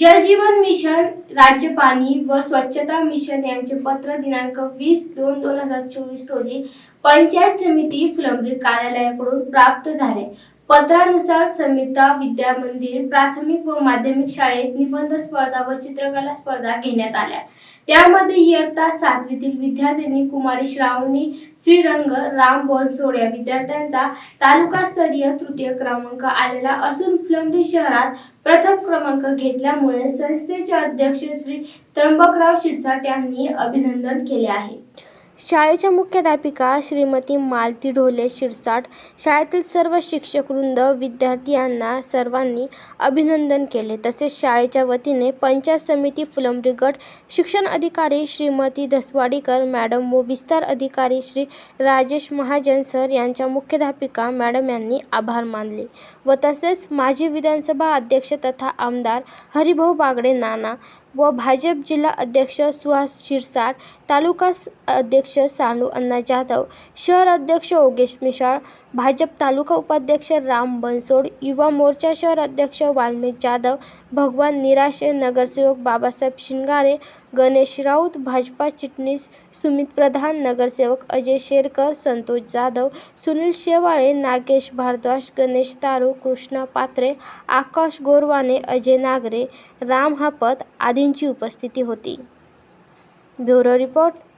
जल जीवन मिशन राज्य पाणी व स्वच्छता मिशन यांचे पत्र दिनांक वीस दोन दोन हजार चोवीस रोजी पंचायत समिती फुलंब्री कार्यालयाकडून प्राप्त झाले. पत्रानुसार समिता विद्या मंदिर प्राथमिक व माध्यमिक शाळेत निबंध स्पर्धा व चित्रकला स्पर्धा घेण्यात आल्या. त्यामध्ये इयत्ता सातवीतील विद्यार्थ्यांनी कुमारी श्रावणी श्रीरंग राम बनसोड या विद्यार्थ्यांचा तालुकास्तरीय तृतीय क्रमांक आलेला असून फुलंब्री शहरात प्रथम क्रमांक घेतल्यामुळे संस्थेचे अध्यक्ष श्री त्र्यंबकराव शिरसाट यांनी अभिनंदन केले आहे. शाळेच्या मुख्याध्यापिका श्रीमती मालती ढोले शिरसाट शाळेतील सर्व शिक्षकवृंद विद्यार्थी यांना सर्वांनी अभिनंदन केले. तसेच शाळेच्या वतीने पंचायत समिती फुलंब्री गट शिक्षण अधिकारी श्रीमती धसवाडीकर मॅडम व विस्तार अधिकारी श्री राजेश महाजन सर यांच्या मुख्याध्यापिका मॅडम यांनी आभार मानले व तसेच माजी विधानसभा अध्यक्ष तथा आमदार हरिभाऊ बागडे नाना व भाजप जिल्हा अध्यक्ष सुहास शिरसाट तालुका अध्यक्ष अध्यक्ष सानू अण्णा जाधव शहर अध्यक्ष योगेश मिशाळ भाजप तालुका उपाध्यक्ष राम बनसोड युवा मोर्चा शहर अध्यक्ष वाल्मिक जाधव भगवान निराशे नगरसेवक बाबासाहेब शिंगारे गणेश राऊत भाजपा चिटणीस सुमित प्रधान नगरसेवक अजय शेरकर संतोष जाधव सुनील शेवाळे नागेश भारद्वाज गणेश तारू कृष्णा पात्रे आकाश गोरवाने अजय नागरे राम हापत आदींची उपस्थिती होती. Bureau report